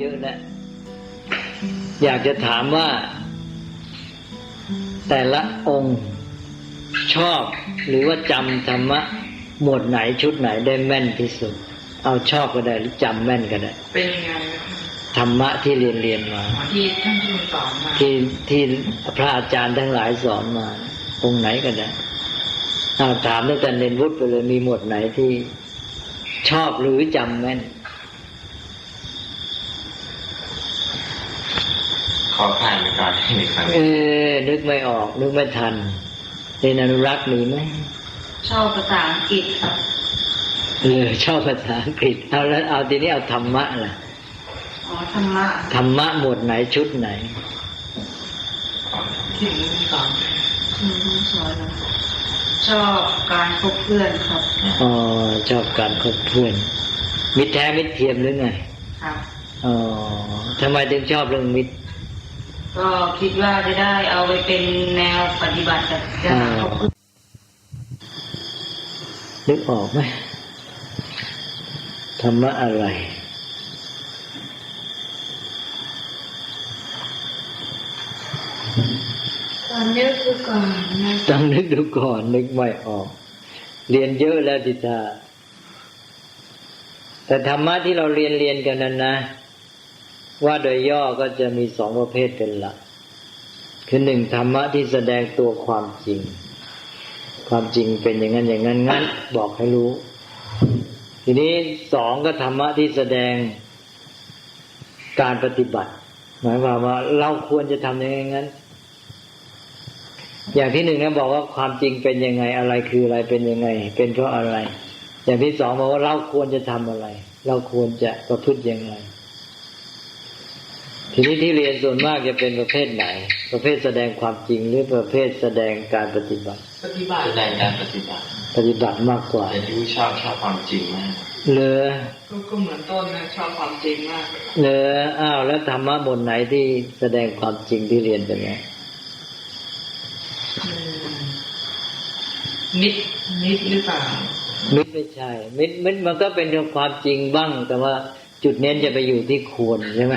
เยอะแล้ว อยากจะถามว่า แต่ละองค์ชอบหรือว่าจำธรรมะ หมวดไหนชุดไหนได้แม่นที่สุด เอาชอบก็ได้หรือจำแม่นก็ได้ เป็นยังไงนะคะธรรมะที่เรียนเรียนมา ที่ท่านทูลสอนมาที่ที่พระอาจารย์ทั้งหลายสอนมา องค์ไหนก็ได้เอาถามตั้งแต่เรียนวุฒิไปเลยมีหมวดไหนที่ชอบหรือจำแม่น ขอผ่านไปก่อนหนึ่งครั้งเออ นึกไม่ออก นึกไม่ทันเรียนอนุรักษ์มีไหมชอบภาษาอังกฤษครับเออชอบภาษาอังกฤษ เอาแล้วเอาทีนี้เอาธรรมะล่ะอ๋อธรรมะธรรมะหมวดไหนชุดไหนที่ทูลสอนอืมสอนนะชอบการคบเพื่อนครับอ๋อชอบการคบเพื่อน มิตรแท้มิตรเทียมหรือไงครับอ๋อทำไมถึงชอบเรื่องมิตร ก็คิดว่าจะได้เอาไปเป็นแนวปฏิบัติกับจะคบเพื่อนนึกออกไหมธรรมะอะไร ตอนนี้คือก่อนนะต้องนึกดูก่อน นึกไม่ออก เรียนเยอะแล้วทิตาแต่ธรรมะที่เราเรียนเรียนกันนั้นนะ ว่าโดยย่อก็จะมีสองประเภทเป็นหลัก คือหนึ่งธรรมะที่แสดงตัวความจริง ความจริงเป็นอย่างนั้นอย่างนั้นงั้นบอกให้รู้ ทีนี้สองก็ธรรมะที่แสดงการปฏิบัติ หมายความว่าเราควรจะทำอย่างนั้นงั้นอย่างที่หนึ่งนะบอกว่าความจริงเป็นยังไงอะไรคืออะไรเป็นยังไง เป็นเพราะอะไร อย่างที่สองบอกว่าเราควรจะทำอะไร เราควรจะประพฤติยังไง ทีนี้ที่เรียนส่วนมากจะเป็นประเภทไหน ประเภทแสดงความจริงหรือประเภทแสดงการปฏิบัติ ปฏิบัติแสดงการปฏิบัติ ปฏิบัติมากกว่าแต่ที่ชอบชอบความจริงมากเลอก็ก็เหมือนต้นนะชอบความจริงมากเลออ้าวแล้วธรรมะบทไหนที่แสดงความจริงที่เรียนเป็นไงอืมนิดนิดหรือเปล่ามิตรไม่ใช่มิตรมิตรมันก็เป็นเรื่องความจริงบ้างแต่ว่า จุดเน้นจะไปอยู่ที่ควรใช่ไหม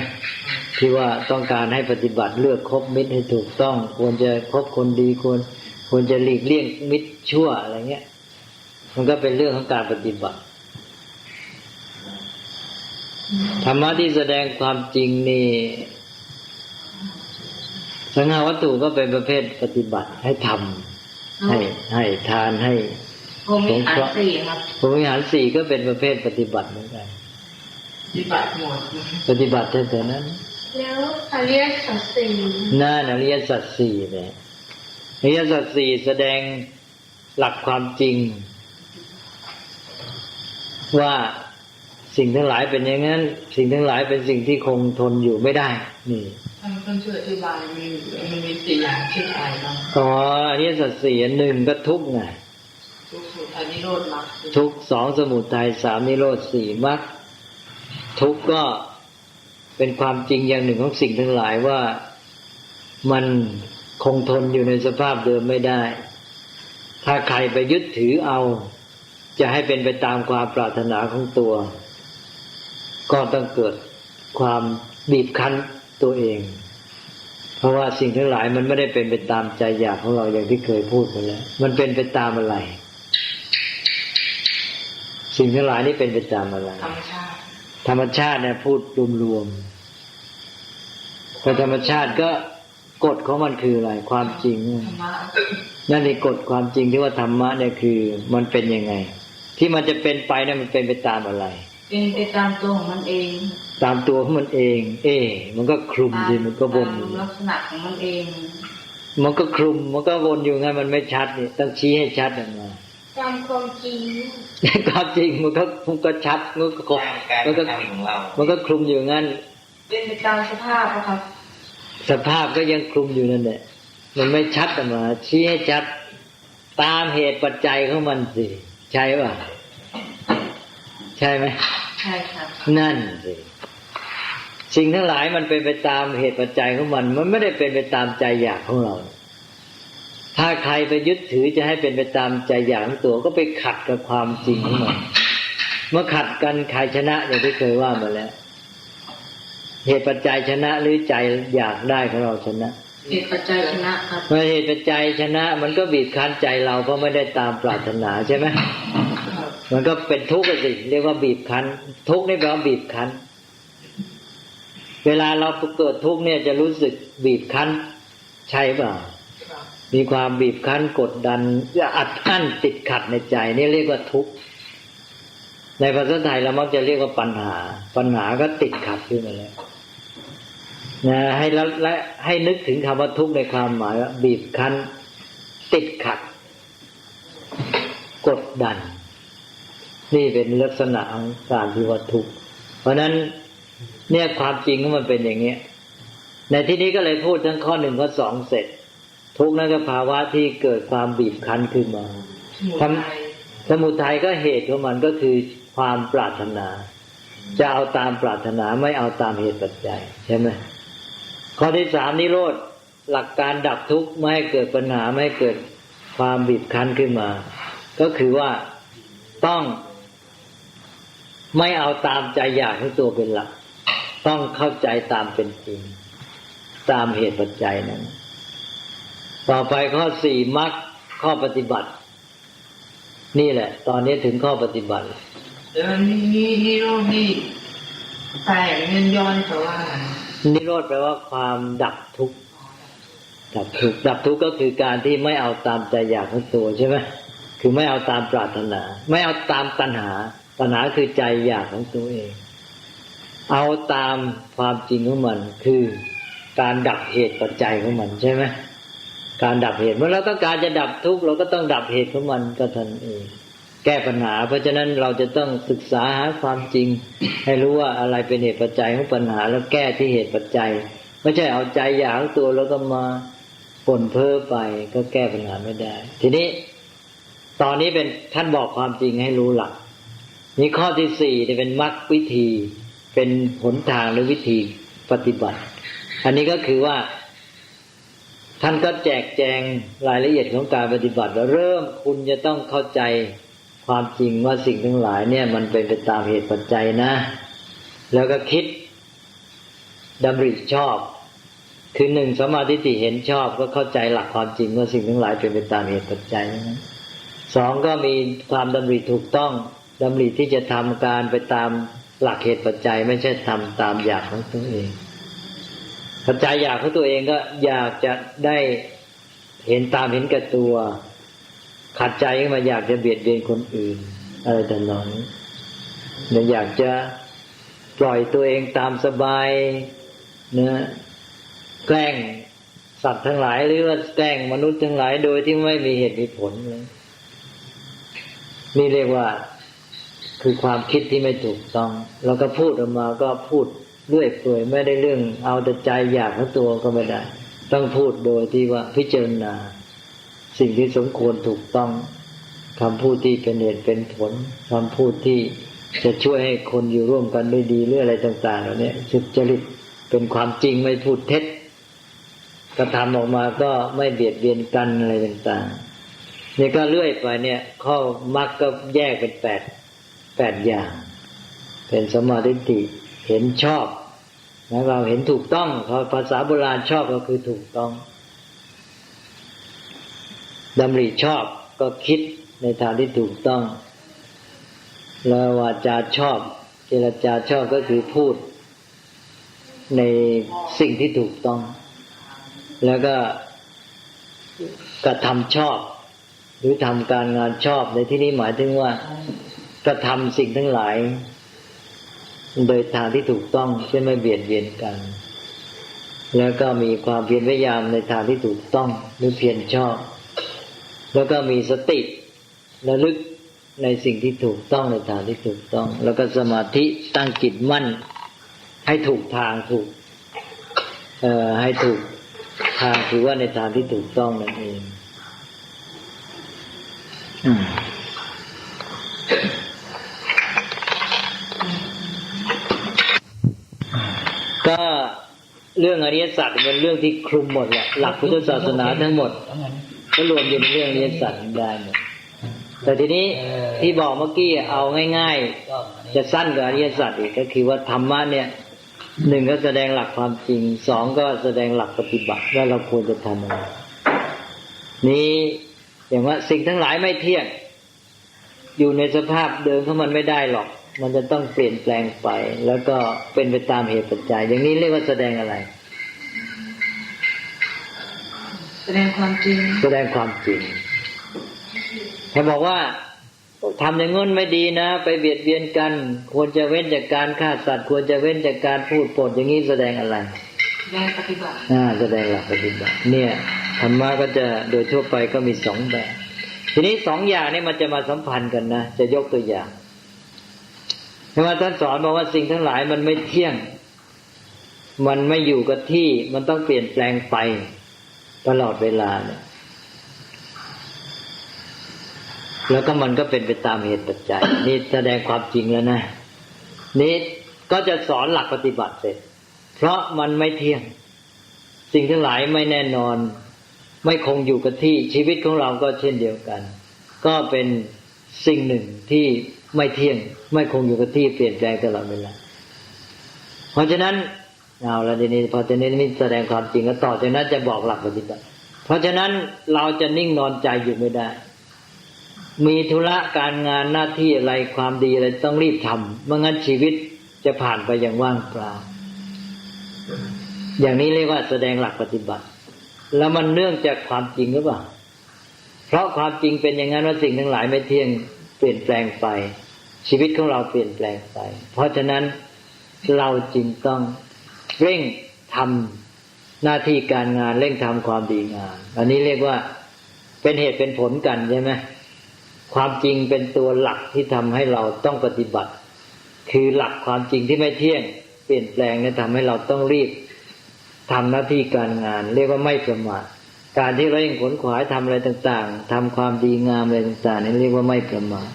ที่ว่าต้องการให้ปฏิบัติเลือกคบมิตรให้ถูกต้อง ควรจะคบคนดีควร ควรจะหลีกเลี่ยงมิตรชั่วอะไรเงี้ย มันก็เป็นเรื่องของการปฏิบัติธรรมะที่แสดงความจริงนี่สังหาวัตถุก็เป็นประเภทปฏิบัติให้ทำให้ให้ทานให้ผมมีอันสี่ครับพรหมวิหารสี่ก็เป็นประเภทปฏิบัติเหมือนกัน ปฏิบัติหมดปฏิบัติแถวๆนั้น แล้วอริยสัจสี่น่าอริยสัจสี่เนี่ยอริยสัจสี่แสดงหลักความจริง ว่าสิ่งทั้งหลายเป็นอย่างนั้น สิ่งทั้งหลายเป็นสิ่งที่คงทนอยู่ไม่ได้ นี่ท่านท่านช่วยอธิบายมีมันมีสี่อย่างชื่ออะไรบ้างอ๋ออริยสัจสี่อันหนึ่งก็ทุกข์ไงทุกสุดอันนี้โรดมรรคทุกข์สองสมุทัยสามนิโรธสี่มรรค ทุกข์ก็เป็นความจริงอย่างหนึ่งของสิ่งทั้งหลายว่ามันคงทนอยู่ในสภาพเดิมไม่ได้ ถ้าใครไปยึดถือเอา จะให้เป็นไปตามความปรารถนาของตัว ก็ต้องเกิดความบีบคั้นตัวเอง เพราะว่าสิ่งทั้งหลายมันไม่ได้เป็นไปตามใจอยากของเราอย่างที่เคยพูดไปแล้ว มันเป็นไปตามอะไร สิ่งทั้งหลายนี่เป็นไปตามอะไรธรรมชาติ ธรรมชาติเนี่ยพูดรวมๆแต่ธรรมชาติก็กฎของมันคืออะไร ความจริงธรรมะนั่นในกฎความจริงที่ว่าธรรมะเนี่ยคือ มันเป็นยังไง ที่มันจะเป็นไปเนี่ยมันเป็นไปตามอะไร เป็นไปตามตัวของมันเอง ตามตัวของมันเอง เอ๊ะมันก็คลุมตามสิมันก็วนตามอยู่ลักษณะของมันเอง มันก็คลุมมันก็วนอยู่ไงมันไม่ชัดนี่ต้องชี้ให้ชัดออกมา ตามความจริงความจริงมันก็มันก็ชัดมันก็ครบการมันกก็ระทำของเรามันก็คลุมอยู่งั้น เป็นไปตามสภาพอะครับ สภาพก็ยังคลุมอยู่นั่นแหละมันไม่ชัดออกมาชี้ให้ชัดตามเหตุปัจจัยของมันสิใช่ป่ะใช่ไหมใช่ครับนั่นสิสิ่งทั้งหลายมันเป็นไปตามเหตุปัจจัยของมัน มันไม่ได้เป็นไปตามใจอยากของเรา ถ้าใครไปยึดถือจะให้เป็นไปตามใจอยากของตัวก็ไปขัดกับความจริงของมันเมื่อขัดกันใครชนะอย่างที่เคยว่ามาแล้ว เหตุปัจจัยชนะหรือใจอยากได้ของเราชนะ เหตุปัจจัยชนะครับเมื่อเหตุปัจจัยชนะ มันก็บีบคั้นใจเราเพราะไม่ได้ตามปรารถนาใช่ไหมครับมันก็เป็นทุกข์อะสิเรียกว่าบีบคั้น ทุกข์นี่แปลว่าบีบคั้น เวลาเราเกิดทุกข์เนี่ยจะรู้สึกบีบคั้น ใช่เปล่าครับ มีความบีบคั้นกดดันอัดอั้นติดขัดในใจ นี่เรียกว่าทุกข์ในภาษาไทยเรามักจะเรียกว่าปัญหา ปัญหาก็ติดขัดขึ้นมาแล้วนะให้แล้วและให้นึกถึงคำว่าทุกข์ในความหมายว่าบีบคั้น ติดขัด กดดัน นี่เป็นลักษณะของการที่ว่าทุกข์เพราะนั้นเนี่ยความจริงของมันเป็นอย่างเนี้ยในที่นี้ก็เลยพูดทั้งข้อหนึ่งข้อสองเสร็จ ทุกข์นั่นก็ภาวะที่เกิดความบีบคั้นขึ้นมาสมุทัยสมุทัยก็เหตุของมันก็คือความปรารถนา จะเอาตามปรารถนาไม่เอาตามเหตุปัจจัยใช่ไหมข้อที่สามนิโรธหลักการดับทุกข์ไม่ให้เกิดปัญหาไม่ให้เกิดความบีบคั้นขึ้นมา ก็คือว่าต้องไม่เอาตามใจอยากของตัวเป็นหลัก ต้องเข้าใจตามเป็นจริง ตามเหตุปัจจัยนั้น ต่อไปข้อสี่มรรคข้อปฏิบัติ นี่แหละ ตอนนี้ถึงข้อปฏิบัติแล้วนี่นี่นี่โรคนี่แตกเงินย้อนแปลว่าอะไรนิโรธแปลว่าความดับทุกข์ดับทุกข์ดับทุกข์ก็คือการที่ไม่เอาตามใจอยากของตัวใช่ไหมคือไม่เอาตามปรารถนา ไม่เอาตามตัณหา ตัณหาคือใจอยากของตัวเอง เอาตามความจริงของมัน คือการดับเหตุปัจจัยของมันใช่ไหม การดับเหตุเมื่อเราต้องการจะดับทุกข์เราก็ต้องดับเหตุของมันก็ทันเองแก้ปัญหา เพราะฉะนั้นเราจะต้องศึกษาหาความจริง ให้รู้ว่าอะไรเป็นเหตุปัจจัยของปัญหา แล้วแก้ที่เหตุปัจจัย ไม่ใช่เอาใจอยากตัวแล้วก็มาปนเพ้อไปก็แก้ปัญหาไม่ได้ ทีนี้ ตอนนี้เป็นท่านบอกความจริงให้รู้หลักนี่ข้อที่สี่เนี่ยเป็นมรรควิธี เป็นหนทางหรือวิธีปฏิบัติ อันนี้ก็คือว่า ท่านก็แจกแจงรายละเอียดของการปฏิบัติว่าเริ่มคุณจะต้องเข้าใจความจริงว่าสิ่งทั้งหลายเนี่ย มันเป็นไปตามเหตุปัจจัยนะ แล้วก็คิดดำริชอบ คือหนึ่งสมาธิฏฐิเห็นชอบก็เข้าใจหลักความจริงว่าสิ่งทั้งหลายเป็นไปตามเหตุปัจจัยสองก็มีความดำริถูกต้องดำริที่จะทำการไปตามหลักเหตุปัจจัย ไม่ใช่ทำตามอยากของตัวเอง ปัจจัยอยากของตัวเองก็อยากจะได้เห็นตามเห็นแก่ตัว ขัดใจขึ้นมาอยากจะเบียดเบียนคนอื่น อะไรแต่นองนี้หรือยากจะปล่อยตัวเองตามสบายเนะแกล้งสัตว์ทั้งหลายหรือว่าแกล้งมนุษย์ทั้งหลายโดยที่ไม่มีเหตุมีผลเลยนี่เรียกว่าคือความคิดที่ไม่ถูกต้องเราก็พูดออกมาก็พูด เรื่อยเปื่อยไม่ได้เรื่อง เอาแต่ใจอยากของตัวก็ไม่ได้ ต้องพูดโดยที่ว่าพิจารณา สิ่งที่สมควรถูกต้องคำพูดที่เป็นเหตุเป็นผลคำพูดที่จะช่วยให้คนอยู่ร่วมกันได้ดีหรืออะไรต่าง ๆ เหล่านี้สุจริตเป็นความจริงไม่พูดเท็จกระทำออกมาก็ไม่เบียดเบียนกันอะไรต่างๆนี่ก็เลื่อยไปเนี่ย ข้อมักก็แยกเป็นแปดแปดอย่าง เป็นสมาธิเห็นชอบ นะเราเห็นถูกต้องเขาภาษาโบราณชอบก็คือถูกต้องดำริชอบก็คิดในทางที่ถูกต้อง แล้ววาจาชอบ เจรจาชอบก็คือพูด ในสิ่งที่ถูกต้อง แล้วก็กระทำชอบ หรือทำการงานชอบในที่นี้หมายถึงว่ากระทำสิ่งทั้งหลาย โดยทางที่ถูกต้องเช่นไม่เบียดเบียนกัน แล้วก็มีความเพียรพยายามในทางที่ถูกต้องหรือเพียรชอบ แล้วก็มีสติระลึกในสิ่งที่ถูกต้องในทางที่ถูกต้อง แล้วก็สมาธิตั้งจิตมั่น ให้ถูกทางถูกเอ่อให้ถูกทางคือว่าในทางที่ถูกต้องนั่นเอง อืมก็ เรื่องอริยสัจเป็นเรื่องที่คลุมหมดแหละหลักพุทธศาสนาทั้งหมดก็รวมอยู่ในเรื่องอริยสัจได้หมดแต่ทีนี้ที่บอกเมื่อกี้เอาง่าย ๆ จะสั้นกว่าอริยสัจอีกก็คือว่าธรรมะเนี่ยหนึ่งก็แสดงหลักความจริงสองก็แสดงหลักปฏิบัติว่าเราควรจะทำอะไรนี้อย่างว่าสิ่งทั้งหลายไม่เที่ยงอยู่ในสภาพเดิมของมันไม่ได้หรอก มันจะต้องเปลี่ยนแปลงไป แล้วก็เป็นไปตามเหตุปัจจัย อย่างนี้เรียกว่าแสดงอะไร แสดงความจริง แสดงความจริงให้บอกว่าทำอย่างง้นไม่ดีนะ ไปเบียดเบียนกัน ควรจะเว้นจากการฆ่าสัตว์ ควรจะเว้นจากการพูดปดอย่างนี้แสดงอะไรแสดงปฏิบัติอ่าแสดงหลักปฏิบัติเนี่ยธรรมะก็จะโดยทั่วไปก็มีสองแบบ ทีนี้สองอย่างนี้มันจะมาสัมพันธ์กันนะจะยกตัวอย่าง เพราะว่าท่านสอนบอกว่าสิ่งทั้งหลายมันไม่เที่ยง มันไม่อยู่กับที่ มันต้องเปลี่ยนแปลงไปตลอดเวลาเนี่ย แล้วก็มันก็เป็นไปตามเหตุปัจจัย นี่แสดงความจริงแล้วนะ นี่ก็จะสอนหลักปฏิบัติเสร็จ เพราะมันไม่เที่ยง สิ่งทั้งหลายไม่แน่นอน ไม่คงอยู่กับที่ชีวิตของเราก็เช่นเดียวกัน ก็เป็นสิ่งหนึ่งที่ ไม่เที่ยง ไม่คงอยู่กับที่เปลี่ยนแปลงตลอดเวลาเพราะฉะนั้นเอาละทีนี้พอจะนี้นี่แสดงความจริงแล้วต่อจากนั้นจะบอกหลักปฏิบัติเพราะฉะนั้นเราจะนิ่งนอนใจอยู่ไม่ได้ มีธุระการงานหน้าที่อะไรความดีอะไรต้องรีบทำไม่งั้นชีวิตจะผ่านไปอย่างว่างเปล่า อย่างนี้เรียกว่าแสดงหลักปฏิบัติ แล้วมันเนื่องจากความจริงหรือเปล่า เพราะความจริงเป็นอย่างนั้นว่าสิ่งทั้งหลายไม่เที่ยง เปลี่ยนแปลงไป ชีวิตของเราเปลี่ยนแปลงไป เพราะฉะนั้นเราจึงต้องเร่งทำหน้าที่การงานเร่งทำความดีงามอันนี้เรียกว่าเป็นเหตุเป็นผลกันใช่ไหมความจริงเป็นตัวหลักที่ทำให้เราต้องปฏิบัติ คือหลักความจริงที่ไม่เที่ยง เปลี่ยนแปลงเนี่ยทำให้เราต้องรีบทำหน้าที่การงาน เรียกว่าไม่ประมาท การที่เร่งขนขวายทำอะไรต่างๆทำความดีงามอะไรต่างๆนี่เรียกว่าไม่ประมาท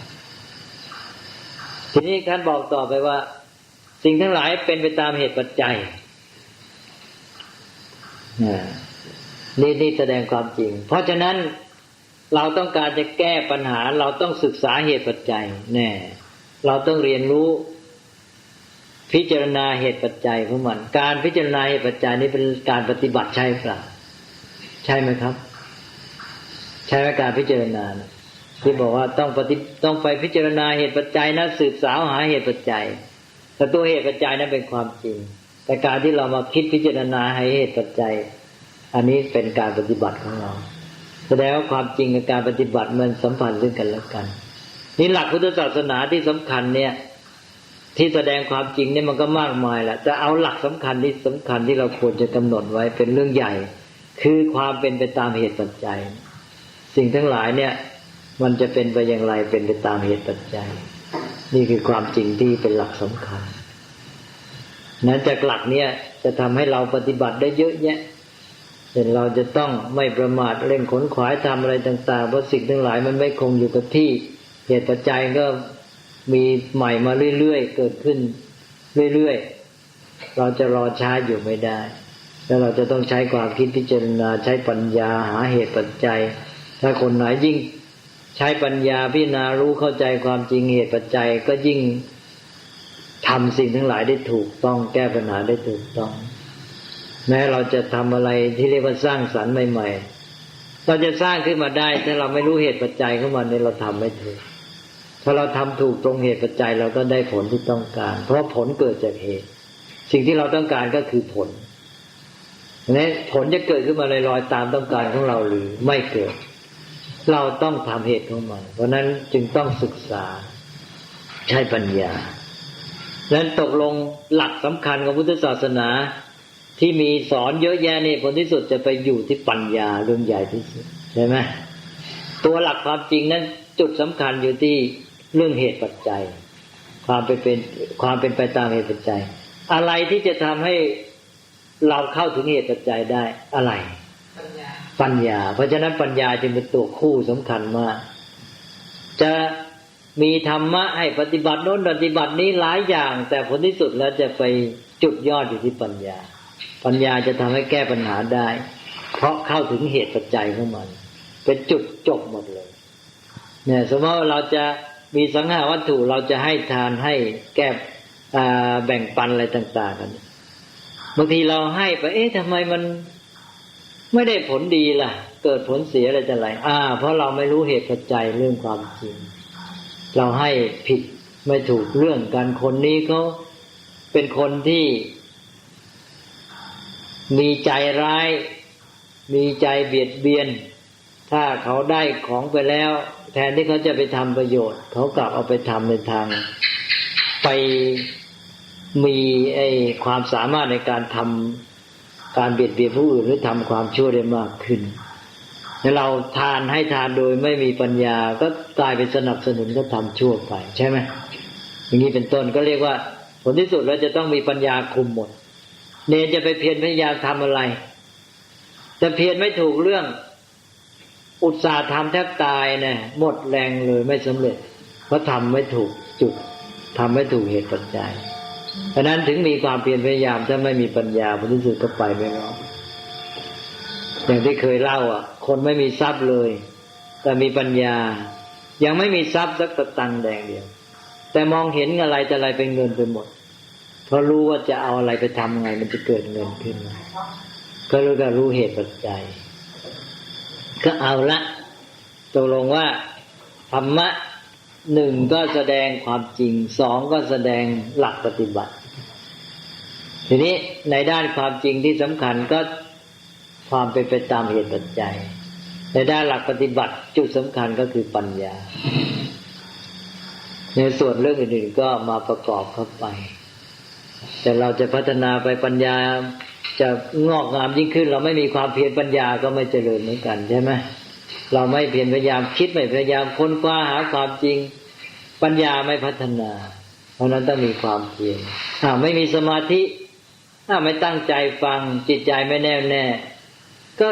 ทีนี้ท่านบอกต่อไปว่า สิ่งทั้งหลายเป็นไปตามเหตุปัจจัยนี่นี่แสดงความจริง เพราะฉะนั้นเราต้องการจะแก้ปัญหา เราต้องศึกษาเหตุปัจจัยแน่เราต้องเรียนรู้พิจารณาเหตุปัจจัยของมัน การพิจารณาเหตุปัจจัยนี้เป็นการปฏิบัติใช่เปล่า ใช่ไหมครับ ใช่ไหมการพิจารณานะที่บอกว่าต้องปฏิต้องไปพิจารณาเหตุปัจจัยนะสืบสาวหาเหตุปัจจัย แต่ตัวเหตุปัจจัยนั้นเป็นความจริง แต่การที่เรามาคิดพิจารณาให้เหตุปัจจัย อันนี้เป็นการปฏิบัติของเรา แสดงว่าความจริงกับการปฏิบัติมันสัมพันธ์ซึ่งกันและกัน นี่หลักพุทธศาสนาที่สำคัญเนี่ย ที่แสดงความจริงเนี่ยมันก็มากมายแหละจะเอาหลักสำคัญที่สำคัญที่เราควรจะกำหนดไว้เป็นเรื่องใหญ่ คือความเป็นไปตามเหตุปัจจัย สิ่งทั้งหลายเนี่ย มันจะเป็นไปอย่างไรเป็นไปตามเหตุปัจจัย นี่คือความจริงที่เป็นหลักสำคัญนั้นจากหลักเนี่ยจะทำให้เราปฏิบัติได้เยอะแยะเช่นเราจะต้องไม่ประมาทเร่งขนขวายทำอะไรต่างๆเพราะสิ่งทั้งหลายมันไม่คงอยู่กับที่เหตุปัจจัยก็มีใหม่มาเรื่อยๆเกิดขึ้นเรื่อยๆเราจะรอช้าอยู่ไม่ได้ แล้วเราจะต้องใช้ความคิดพิจารณาใช้ปัญญาหาเหตุปัจจัย ถ้าคนไหนยิ่งใช้ปัญญาพิจารณารู้เข้าใจความจริงเหตุปัจจัย ก็ยิ่งทำสิ่งทั้งหลายได้ถูกต้องแก้ปัญหาได้ถูกต้อง แม้เราจะทำอะไรที่เรียกว่าสร้างสรรค์ใหม่ ๆ เราจะสร้างขึ้นมาได้ ถ้าเราไม่รู้เหตุปัจจัยของมันเนี่ยเราทำไม่ถูกถ้าเราทำถูกตรงเหตุปัจจัยเราก็ได้ผลที่ต้องการ เพราะผลเกิดจากเหตุ สิ่งที่เราต้องการก็คือผล นี่ผลจะเกิดขึ้นมาลอยๆตามต้องการของเราหรือไม่เกิด เราต้องทำเหตุของมัน เพราะนั้นจึงต้องศึกษาใช้ปัญญาดังนั้นตกลงหลักสำคัญของพุทธศาสนาที่มีสอนเยอะแยะนี่ผลที่สุดจะไปอยู่ที่ปัญญาเรื่องใหญ่ที่สุดใช่ไหมตัวหลักความจริงนั้น จุดสำคัญอยู่ที่เรื่องเหตุปัจจัย ความเป็นเป็นความเป็นไปตามเหตุปัจจัย อะไรที่จะทำให้ เราเข้าถึงเหตุปัจจัยได้อะไรปัญญาปัญญา เพราะฉะนั้นปัญญาจึงเป็นตัวคู่สำคัญมาก จะมีธรรมะให้ปฏิบัติโน้นปฏิบัตินี้หลายอย่าง แต่ผลที่สุดแล้วจะไปจุดยอดอยู่ที่ปัญญา ปัญญาจะทำให้แก้ปัญหาได้ เพราะเข้าถึงเหตุปัจจัยของมัน เป็นจุดจบหมดเลย เนี่ย สมมติว่าเราจะมีสังหาวัตถุเราจะให้ทานให้แก้อ่าแบ่งปันอะไรต่าง ๆ กัน บางทีเราให้ไป เอ๊ะทำไมมันไม่ได้ผลดีล่ะ เกิดผลเสียอะไรจะไรอ่า เพราะเราไม่รู้เหตุปัจจัยเรื่องความจริง เราให้ผิดไม่ถูกเรื่องกันคนนี้เขาเป็นคนที่ มีใจร้าย มีใจเบียดเบียน ถ้าเขาได้ของไปแล้ว แทนที่เขาจะไปทำประโยชน์ เขากลับเอาไปทำในทาง ไป มีไอ้ความสามารถในการทำการเบียดเบียนผู้อื่นหรือทำความชั่วได้มากขึ้นแล้วเราทานให้ทานโดยไม่มีปัญญาก็กลายเป็นสนับสนุนก็ทำชั่วไป ใช่ไหมอย่างนี้เป็นต้นก็เรียกว่า ผลที่สุดเราจะต้องมีปัญญาคุมหมด เนนจะไปเพียรพยายามทำอะไรจะเพียรไม่ถูกเรื่อง อุตสาห์ทำแทบตายเนี่ยหมดแรงเลยไม่สำเร็จ เพราะทำไม่ถูกจุดทำไม่ถูกเหตุปัจจัย เพราะนั้นถึงมีความเพียรพยายามถ้าไม่มีปัญญาผลที่สุดก็ไปไม่รอดอย่างที่เคยเล่า อะ คนไม่มีทรัพย์เลย แต่มีปัญญา ยังไม่มีทรัพย์สักตะตังแดงเดียว แต่มองเห็นอะไรแต่อะไรเป็นเงินไปหมดเพราะรู้ว่าจะเอาอะไรไปทำไง มันจะเกิดเงินขึ้นมาก็รู้ก็รู้เหตุปัจจัย ก็เอาละตกลงว่าธรรมะ หนึ่งก็แสดงความจริงสองก็แสดงหลักปฏิบัติ ทีนี้ในด้านความจริงที่สำคัญก็ความเป็นไปตามเหตุปัจจัย ในด้านหลักปฏิบัติจุดสำคัญก็คือปัญญา ในส่วนเรื่องอื่นๆก็มาประกอบเข้าไป แต่เราจะพัฒนาไปปัญญาจะงอกงามยิ่งขึ้น เราไม่มีความเพียรปัญญาก็ไม่เจริญเหมือนกันใช่ไหม เราไม่เพียรพยายามคิดไม่พยายามค้นคว้าหาความจริง ปัญญาไม่พัฒนา เพราะนั้นต้องมีความเพียรถ้าไม่มีสมาธิถ้าไม่ตั้งใจฟังจิตใจไม่แน่วแน่ ก็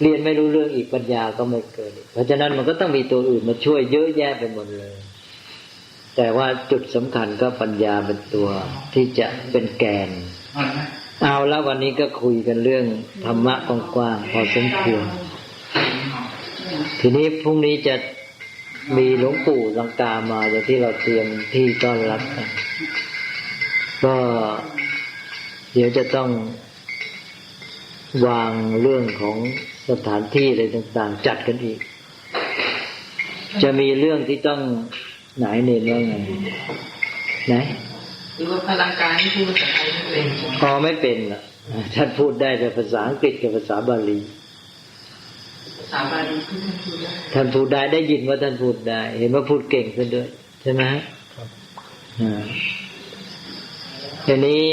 เรียนไม่รู้เรื่องอีกปัญญาก็ไม่เกิดอีกเพราะฉะนั้นมันก็ต้องมีตัวอื่นมาช่วยเยอะแยะไปหมดเลย แต่ว่าจุดสำคัญก็ปัญญาเป็นตัวที่จะเป็นแกน เอาแล้ววันนี้ก็คุยกันเรื่องธรรมะกว้างๆพอสมควร ทีนี้พรุ่งนี้จะมีหลวงปู่ลังกามาอย่างที่เราเตรียมที่ต้อนรับกันก็เดี๋ยวจะต้องวางเรื่องของสถานที่อะไรต่างๆ จัดกันอีก จะมีเรื่องที่ต้องไหนเน้นว่าไงไหนหรือว่าพลังการที่พูดภาษาไทยไม่เป็นพอไม่เป็นล่ะท่านพูดได้แต่ภาษาอังกฤษกับภาษาบาลี ภาษาบาลีที่ท่านพูดได้ท่านพูดได้ได้ยินว่าท่านพูดได้ เห็นว่าพูดเก่งขึ้นด้วย ใช่ไหมฮะอ่าทีนี้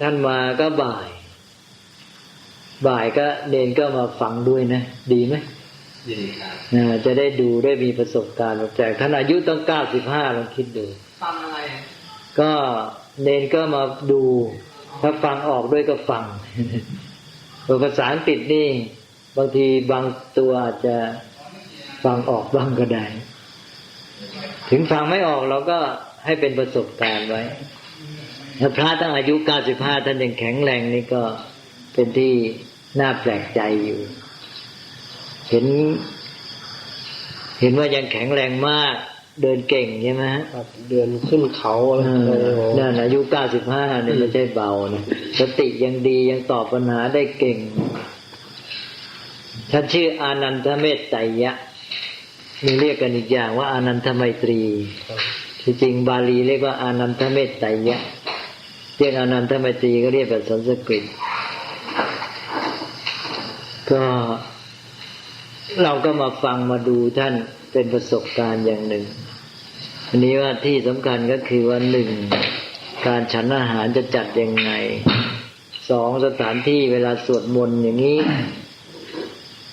ท่านมาก็บ่าย บ่ายก็เนนก็มาฟังด้วยนะ ดีไหมดีครับอ่าจะได้ดูได้มีประสบการณ์แต่ท่านอายุต้องเก้าสิบห้าลองคิดดูฟังอะไรอะก็เนนก็มาดู ถ้าฟังออกด้วยก็ฟังภาษาอังกฤษนี่ บางทีบางตัวอาจจะฟังออกบ้างก็ได้ ถึงฟังไม่ออกเราก็ให้เป็นประสบการณ์ไว้ถ้าพระตั้งอายุ 95 ท่านยังแข็งแรงนี่ก็เป็นที่น่าแปลกใจอยู่ เห็น เห็นว่ายังแข็งแรงมาก เดินเก่งใช่ไหมฮะครับเดินขึ้นเขาอะไรเออนั่นอายุ 95เนี่ยไม่ใช่เบานะสติยังดียังตอบปัญหาได้เก่ง ท่านชื่ออานันทเมตไตยะมีเรียกกันอีกอย่างว่าอานันทไมตรี ที่จริงบาลีเรียกว่าอานันทเมตไตยะเรียกอานันทไมตรีก็เรียกแบบสันสกฤตก็เราก็มาฟังมาดูท่านเป็นประสบการณ์อย่างหนึ่ง อันนี้ว่าที่สำคัญก็คือว่าหนึ่งการฉันอาหารจะจัดยังไงสองสถานที่เวลาสวดมนต์อย่างนี้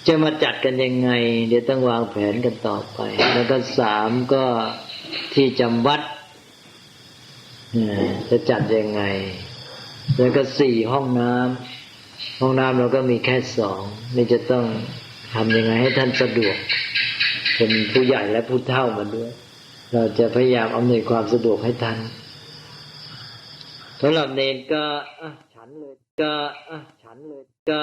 จะมาจัดกันยังไง เดี๋ยวต้องวางแผนกันต่อไป แล้วก็สามก็ที่จำวัดจะจัดยังไง แล้วก็สี่ห้องน้ำห้องน้ำเราก็มีแค่สองนี่จะต้องทำยังไงให้ท่านสะดวกเป็นผู้ใหญ่และผู้เฒ่ามาด้วย เราจะพยายามอำนวยความสะดวกให้ท่านสำหรับเนนก็ฉันเลยก็ฉันเลยก็